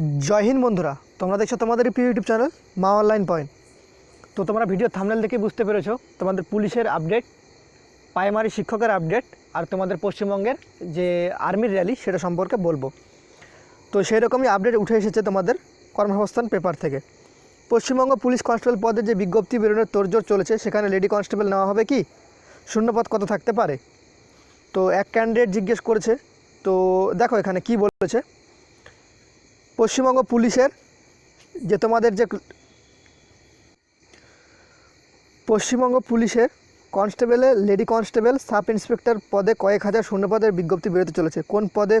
জয় হিন্দ বন্ধুরা, তোমরা দেখছ তোমাদের প্রিয় YouTube channel Maa online point. তো তোমরা ভিডিও থামনেল দেখে বুঝতে পেরেছ, তোমাদের পুলিশের আপডেট প্রাইমারি শিক্ষকের আপডেট আর তোমাদের পশ্চিমবঙ্গের যে আর্মির র্যালি সেটা সম্পর্কে বলব। তো সেই রকমই আপডেট উঠে এসেছে তোমাদের কর্মসংস্থান পেপার থেকে। পশ্চিমবঙ্গ পুলিশ কনস্টেবল পদের যে বিজ্ঞপ্তি বেরোনোর তোড়জোড় চলেছে, সেখানে লেডি কনস্টেবল নেওয়া হবে কি? শূন্যপদ কত থাকতে পারে? তো এক ক্যান্ডিডেট জিজ্ঞেস করেছে, তো দেখো এখানে কি বলেছে। পশ্চিমবঙ্গ পুলিশের যে তোমাদের যে পশ্চিমবঙ্গ পুলিশের কনস্টেবলে, লেডি কনস্টেবল, সাব ইন্সপেক্টর পদে কয়েক হাজার শূন্যপদের বিজ্ঞপ্তি বেরোতে চলেছে। কোন পদে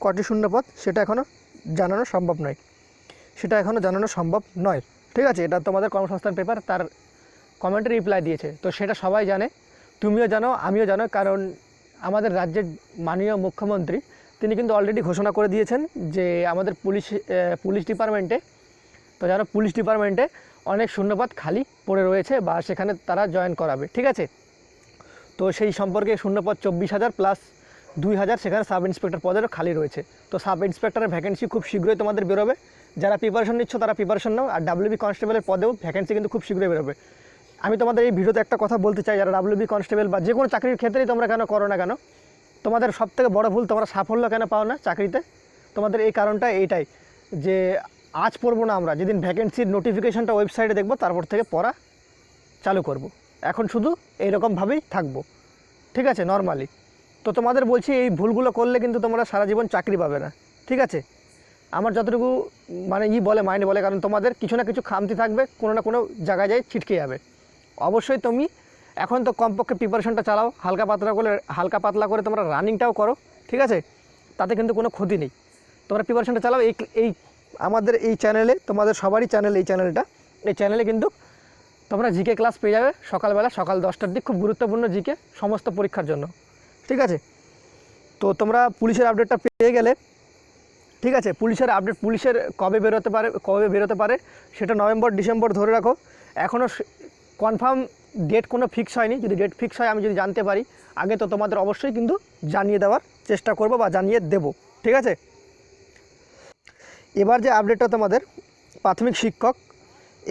কটি শূন্যপদ সেটা এখনও জানানো সম্ভব নয়। সেটা এখনও জানানো সম্ভব নয়। ঠিক আছে, এটা তোমাদের কর্মসংস্থান পেপার, তার কমেন্টে রিপ্লাই দিয়েছে। তো সেটা সবাই জানে, তুমিও জানো, আমিও জানো, কারণ আমাদের রাজ্যের মাননীয় মুখ্যমন্ত্রী তিনি কিন্তু অলরেডি ঘোষণা করে দিয়েছেন যে আমাদের পুলিশ পুলিশ ডিপার্টমেন্টে, তো যারা পুলিশ ডিপার্টমেন্টে অনেক শূন্যপদ খালি পড়ে রয়েছে বা সেখানে তারা জয়েন করাবে, ঠিক আছে? তো সেই সম্পর্কে শূন্যপদ চব্বিশ হাজার প্লাস দুই হাজার সেখানে সাব ইন্সপেক্টর পদেরও খালি রয়েছে। তো সাব ইন্সপেক্টরের ভ্যাকেন্সি খুব শীঘ্রই তোমাদের বেরোবে। যারা প্রিপারেশন নিচ্ছ তারা প্রিপারেশন নাও, আর ডাব্লিউবি কনস্টেবলের পদেও ভ্যাকেন্সি কিন্তু খুব শীঘ্রই বেরোবে। আমি তোমাদের এই ভিডিওতে একটা কথা বলতে চাই, যারা ডাব্লিউবি কনস্টেবল বা যে কোনো চাকরির ক্ষেত্রেই তোমরা কেন করো না কেন তোমাদের সবথেকে বড় ভুল তোমরা সাফল্য কেন পাও না চাকরিতে? তোমাদের এই কারণটা এইটাই, যে আজ পড়ব না আমরা, যেদিন ভ্যাকেন্সির নোটিফিকেশনটা ওয়েবসাইটে দেখব, তারপর থেকে পড়া চালু করব। এখন শুধু এইরকমভাবেই থাকব। ঠিক আছে নর্মালি তো তোমাদের বলছি, এই ভুলগুলো করলে কিন্তু তোমরা সারা জীবন চাকরি পাবে না। ঠিক আছে? আমার যতটুকু মানে ই বলে মাইন্ড বলে, কারণ তোমাদের কিছু না কিছু খামতি থাকবে, কোনো না কোনো জায়গায় যায় ছিটকে যাবে। অবশ্যই তুমি এখন তো কমপক্ষে প্রিপারেশনটা চালাও, হালকা পাতলা করে হালকা পাতলা করে তোমরা রানিংটাও করো, ঠিক আছে? তাতে কিন্তু কোনো ক্ষতি নেই। তোমরা প্রিপারেশনটা চালাও, এই এই আমাদের এই চ্যানেলে তোমাদের সবারই চ্যানেল এই চ্যানেলটা এই চ্যানেলে কিন্তু তোমরা জিকে ক্লাস পেয়ে যাবে সকালবেলা, সকাল দশটার দিক, খুব গুরুত্বপূর্ণ জিকে সমস্ত পরীক্ষার জন্য। ঠিক আছে? তো তোমরা পুলিশের আপডেটটা পেয়ে গেলে, ঠিক আছে? পুলিশের আপডেট পুলিশের কবে বেরোতে পারে, কবে বেরোতে পারে, সেটা নভেম্বর ডিসেম্বর ধরে রাখো। এখনও কনফার্ম ডেট কোনো ফিক্স হয়নি। যদি ডেট ফিক্স হয়, আমি যদি জানতে পারি, আগে তো তোমাদের অবশ্যই কিন্তু জানিয়ে দেওয়ার চেষ্টা করব বা জানিয়ে দেব। ঠিক আছে? এবার যে আপডেটটা তোমাদের, প্রাথমিক শিক্ষক,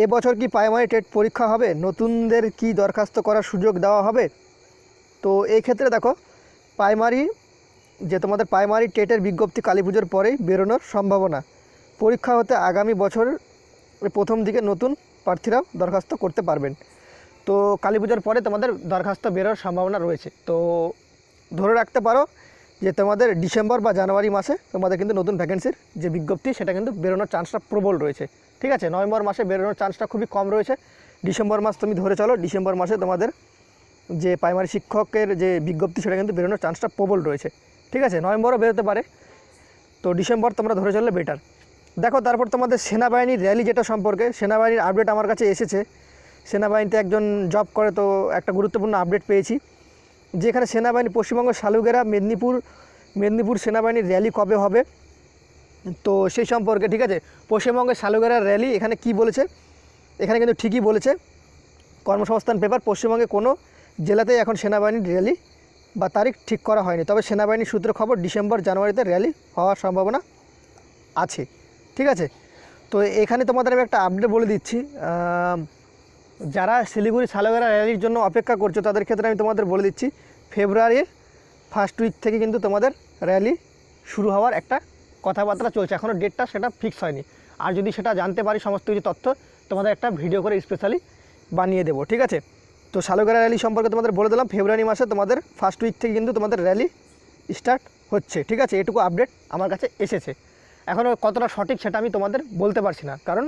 এবছর কি প্রাইমারি টেট পরীক্ষা হবে? নতুনদের কি দরখাস্ত করার সুযোগ দেওয়া হবে? তো এই ক্ষেত্রে দেখো প্রাইমারি যে তোমাদের প্রাইমারি টেটের বিজ্ঞপ্তি কালী পুজোর পরেই বেরোনোর সম্ভাবনা। পরীক্ষা হতে আগামী বছর প্রথম দিকে নতুন প্রার্থীরাও দরখাস্ত করতে পারবেন। তো কালী পুজোর পরে তোমাদের দরখাস্ত বেরোর সম্ভাবনা রয়েছে। তো ধরে রাখতে পারো যে তোমাদের ডিসেম্বর বা জানুয়ারি মাসে তোমাদের কিন্তু নতুন ভ্যাকেন্সির যে বিজ্ঞপ্তি, সেটা কিন্তু বেরোনোর চান্সটা প্রবল রয়েছে। ঠিক আছে? নভেম্বর মাসে বেরোনোর চান্সটা খুবই কম রয়েছে। ডিসেম্বর মাস তুমি ধরে চলো, ডিসেম্বর মাসে তোমাদের যে প্রাইমারি শিক্ষকের যে বিজ্ঞপ্তি, সেটা কিন্তু বেরোনোর চান্সটা প্রবল রয়েছে। ঠিক আছে? নভেম্বরও বেরোতে পারে। তো ডিসেম্বর তোমরা ধরে চললে বেটার দেখো, তারপর তোমাদের সেনাবাহিনীর র্যালি যেটা সম্পর্কে, সেনাবাহিনীর আপডেট আমার কাছে এসেছে। সেনাবাহিনীতে একজন জব করে, তো একটা গুরুত্বপূর্ণ আপডেট পেয়েছি। যেখানে সেনাবাহিনী পশ্চিমবঙ্গ, শালুগেরা, মেদিনীপুর মেদিনীপুর সেনাবাহিনীর র্যালি কবে হবে? তো সেই সম্পর্কে, ঠিক আছে? পশ্চিমবঙ্গের শালুগেরার র্যালি এখানে কি বলেছে? এখানে কিন্তু ঠিকই বলেছে। কর্মসংস্থান পেপার পশ্চিমবঙ্গে কোনো জেলাতেই এখন সেনাবাহিনীর র্যালি বা তারিখ ঠিক করা হয়নি। তবে সেনাবাহিনীর সূত্র খবর, ডিসেম্বর, জানুয়ারিতে র্যালি হওয়ার সম্ভাবনা আছে। ঠিক আছে? তো এখানে তোমাদের আমি একটা আপডেট বলে দিচ্ছি। যারা শিলিগুড়ি সালোগেরা র্যালির জন্য অপেক্ষা করছ, তাদের ক্ষেত্রে আমি তোমাদের বলে দিচ্ছি, ফেব্রুয়ারির ফার্স্ট উইক থেকে কিন্তু তোমাদের র্যালি শুরু হওয়ার একটা কথাবার্তা চলছে। এখনও ডেটটা সেটা ফিক্স হয়নি। আর যদি সেটা জানতে পারি সমস্ত কিছু তথ্য, তোমাদের একটা ভিডিও করে স্পেশালি বানিয়ে দেবো, ঠিক আছে? তো শালুগেরা র্যালি সম্পর্কে তোমাদের বলে দিলাম, ফেব্রুয়ারি মাসে তোমাদের ফার্স্ট উইক থেকে কিন্তু তোমাদের র্যালি স্টার্ট হচ্ছে, ঠিক আছে? এটুকু আপডেট আমার কাছে এসেছে। এখনও কতটা সঠিক সেটা আমি তোমাদের বলতে পারছি না, কারণ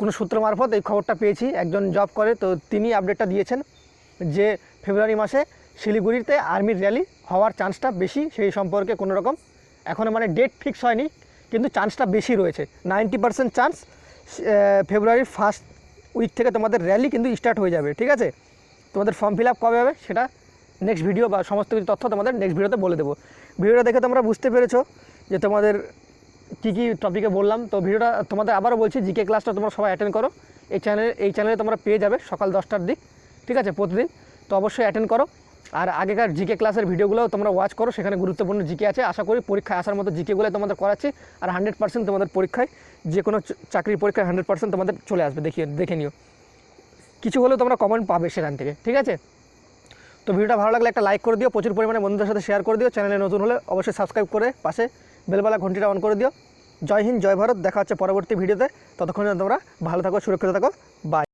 কোনো সূত্র মারফত এই খবরটা পেয়েছি। একজন জব করে, তো তিনি আপডেটটা দিয়েছেন যে ফেব্রুয়ারি মাসে শিলিগুড়িতে আর্মির র্যালি হওয়ার চান্সটা বেশি, সেই সম্পর্কে কোনো রকম এখনও মানে ডেট ফিক্স হয়নি, কিন্তু চান্সটা বেশি রয়েছে। নাইনটি পার্সেন্ট চান্স ফেব্রুয়ারির ফার্স্ট উইক থেকে তোমাদের র্যালি কিন্তু স্টার্ট হয়ে যাবে, ঠিক আছে? তোমাদের ফর্ম ফিল আপ কবে হবে সেটা নেক্সট ভিডিও বা সমস্ত কিছু তথ্য তোমাদের নেক্সট ভিডিওতে বলে দেবো। ভিডিওটা দেখে তোমরা বুঝতে পেরেছ যে তোমাদের কী কী টপিকে বললাম? তো ভিডিওটা তোমাদের আবারও বলছি জিকে ক্লাসটা তোমরা সবাই অ্যাটেন্ড করো। এই চ্যানেলে এই চ্যানেলে তোমরা পেয়ে যাবে সকাল দশটার দিক, ঠিক আছে, প্রতিদিন। তো অবশ্যই অ্যাটেন্ড করো। আর আগেকার জিকে ক্লাসের ভিডিওগুলো তোমরা ওয়াচ করো, সেখানে গুরুত্বপূর্ণ জিকে আছে। আশা করি পরীক্ষায় আসার মতো জিকেগুলো তোমাদের করাচ্ছি। আর হান্ড্রেড পার্সেন্ট তোমাদের পরীক্ষায়, যে কোনো চাকরির পরীক্ষায় হান্ড্রেড পার্সেন্ট তোমাদের চলে আসবে দেখিয়ে দেখে নিও। কিছু হলেও তোমরা কমেন্ট পাবে সেখান থেকে, ঠিক আছে? তো ভিডিওটা ভালো লাগলে একটা লাইক করে দিও, প্রচুর পরিমাণে বন্ধুদের সাথে শেয়ার করে দিও। চ্যানেলে নতুন হলে অবশ্যই সাবস্ক্রাইব করে পাশে বেলবেলা ঘন্টিটা অন করে দিও। জয় হিন্দ, জয় ভারত। দেখা হচ্ছে পরবর্তী ভিডিওতে। ততক্ষণ তোমরা ভালো থাকো, সুরক্ষিত থাকো। বাই